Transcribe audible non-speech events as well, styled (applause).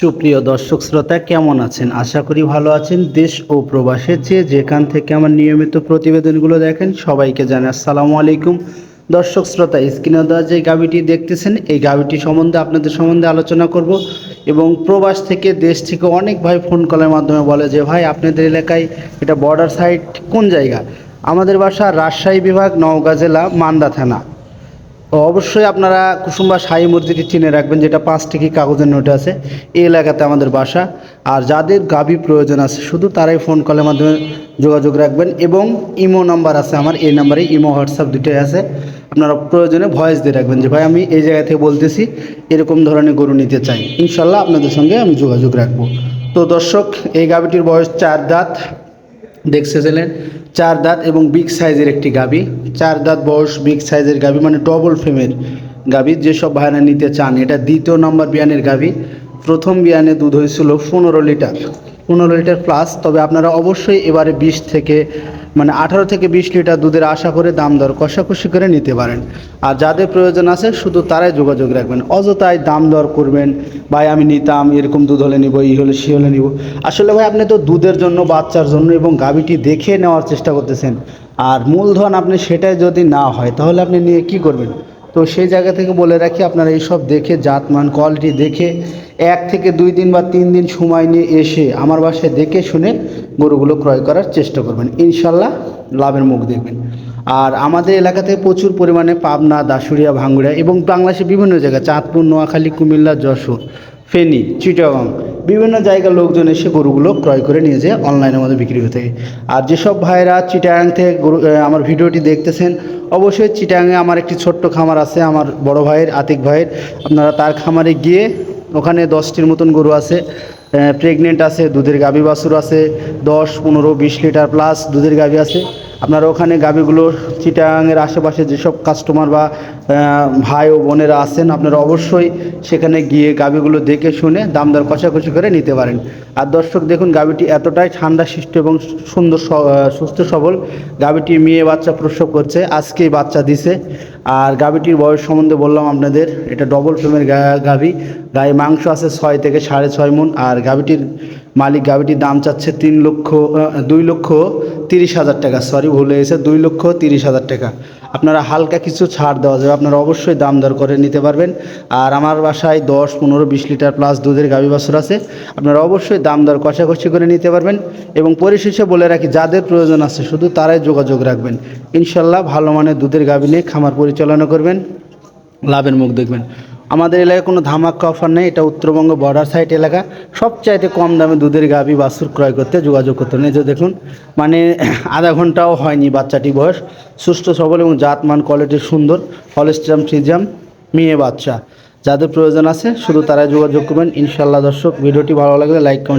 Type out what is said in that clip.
সুপ্রিয় দর্শক শ্রোতা, কেমন আছেন? আশা করি ভালো আছেন। দেশ ও প্রবাসের যে যেখান থেকে আমার নিয়মিত প্রতিবেদনগুলো দেখেন, সবাইকে জানাই আসসালামু আলাইকুম। দর্শক শ্রোতা, স্ক্রিনে দেওয়া যে গাবিটি দেখতেছেন, এই গাবিটি সম্বন্ধে আপনাদের সম্বন্ধে আলোচনা করব এবং প্রবাস থেকে দেশ থেকে অনেক ভাই ফোন কলের মাধ্যমে বলে যে, ভাই, আপনাদের এলাকায় এটা বর্ডার সাইড কোন জায়গা? আমাদের বাসা রাজশাহী বিভাগ, নওগাঁ জেলা, মান্দা থানা। অবশ্যই আপনারা কুসুম্বা সাই মসজিদটি চিনে রাখবেন, যেটা পাঁচ টিকি কাগজের নোটে আছে, এই এলাকাতে আমাদের বাসা। আর যাদের গাবি প্রয়োজন আছে, শুধু তারাই ফোন কলের মাধ্যমে যোগাযোগ রাখবেন এবং ইমো নাম্বার আছে আমার, এই নাম্বারে ইমো, হোয়াটসঅ্যাপ দুটোই আছে। আপনারা প্রয়োজনে ভয়েস দিয়ে রাখবেন যে, ভাই, আমি এই জায়গা থেকে বলতেছি, এরকম ধরনের গরু নিতে চাই। ইনশাল্লাহ আপনাদের সঙ্গে আমি যোগাযোগ রাখব। তো দর্শক, এই গাবিটির বয়স চার দাঁত দেখতেছিলেন। চার দাঁত এবং বিগ সাইজের একটি গাবি। চার দাঁত বয়স বিগ সাইজের গাবি মানে ডবল ফ্রেমের গাবি। যেসব ভাইরা নিতে চান, এটা দ্বিতীয় নম্বর বিয়ানের গাবি। প্রথম বিয়ানে দুধ হয়েছিল পনেরো লিটার পনেরো লিটার প্লাস তবে আপনারা অবশ্যই এবারে বিশ থেকে মানে আঠারো থেকে বিশ লিটার দুধের আশা করে দাম দর কষাকষি করে নিতে পারেন। আর যাদের প্রয়োজন আছে, শুধু তারাই যোগাযোগ রাখবেন। অযথায় দাম দর করবেন, ভাই, আমি নিতাম, এরকম দুধ হলে নিব এই হলে সে হলে নিব। আসলে ভাই, আপনি তো দুধের জন্য, বাচ্চার জন্য এবং গাভীটি দেখে নেওয়ার চেষ্টা করতেছেন। আর মূলধন আপনি সেটাই যদি না হয়, তাহলে আপনি নিয়ে কি করবেন? তো সেই জায়গা থেকে বলে রাখি, আপনারা এইসব দেখে, জাতমান কোয়ালিটি দেখে, এক থেকে দুই দিন বা তিন দিন সময় নিয়ে এসে আমার বাসায় দেখে শুনে গরুগুলো ক্রয় করার চেষ্টা করবেন। ইনশাল্লাহ লাভের মুখ দেখবেন। আর আমাদের এলাকাতে প্রচুর পরিমাণে পাবনা দাসুরিয়া ভাঙ্গুড়া এবং বাংলাদেশের বিভিন্ন জায়গায়, চাঁদপুর, নোয়াখালী, কুমিল্লা, যশোর, ফেনী, চিটাগাং বিভিন্ন জায়গার লোকজন এসে গরুগুলো ক্রয় করে নিয়ে যায় অনলাইনের মধ্যে বিক্রি হয়ে থাকে আর যেসব ভাইরা চিটাগাং থেকে গরু আমার ভিডিওটি দেখতেছেন, অবশ্যই চিটাগাংয়ে আমার একটি ছোট্ট খামার আছে, আমার বড় ভাইয়ের, আতিক ভাইয়ের। আপনারা তার খামারে গিয়ে ওখানে দশটির মতন গরু আছে প্রেগনেন্ট আছে, দুধের গাভী বাছুর আছে, দশ, পনেরো, বিশ লিটার প্লাস দুধের গাভী আছে। আপনারা ওখানে গাভীগুলো চিটাঙের আশেপাশে যেসব কাস্টমার বা ভাই ও বোনেরা আছেন, আপনারা অবশ্যই সেখানে গিয়ে গাভীগুলো দেখে শুনে দাম দর কষাকষি করে নিতে পারেন। আর দর্শক দেখুন, গাভীটি এতটাই ঠান্ডা, শিষ্ট এবং সুন্দর সুস্থ, সবল। গাভীটি মেয়ে বাচ্চা প্রসব করছে, আজকেই বাচ্চা দিছে। আর গাভীটির বয়স সম্বন্ধে বললাম আপনাদের, এটা ডবল ফ্রেমের গাভী। গায়ে মাংস আছে ছয় থেকে সাড়ে ছয় মন, আর গাভীটির মালিক গাভীটির দাম চাচ্ছে তিন লক্ষ দুই লক্ষ তিরিশ হাজার টাকা। সরি ভুল হয়েছে দুই লক্ষ তিরিশ হাজার টাকা। আপনারা হালকা কিছু ছাড় দেওয়া যাবে। আপনারা অবশ্যই দাম দর করে নিতে পারবেন। আর আমার বাসায় দশ, পনেরো, বিশ লিটার প্লাস দুধের গাভী বাছুর আছে। আপনারা অবশ্যই দাম দর কষাকষি করে নিতে পারবেন। এবং পরিশেষে বলে রাখি, যাদের প্রয়োজন আছে, শুধু তারাই যোগাযোগ রাখবেন। ইনশাল্লাহ ভালো মানের দুধের গাভী নিয়ে খামার পরিচালনা করবেন। লাভের মুখ দেখবেন। আমাদের এলাকায় কোনো ধামাক্কা অফার নেই, এটা উত্তরবঙ্গ বর্ডার সাইড এলাকা। সবচাইতে কম দামে দুধের গাভী, বাছুর ক্রয় করতে যোগাযোগ করতে নেই যে দেখুন মানে (clears throat) আধা ঘন্টাও হয়নি বাচ্চাটি বয়স। সুস্থ সবল এবং জাতমান কোয়ালিটি সুন্দর হলস্ট্রাম ফ্রিজাম মেয়ে বাচ্চা। যাদের প্রয়োজন আছে, শুধু তারা যোগাযোগ করবেন। ইনশাল্লাহ দর্শক, ভিডিওটি ভালো লাগলে লাইক কমেন্ট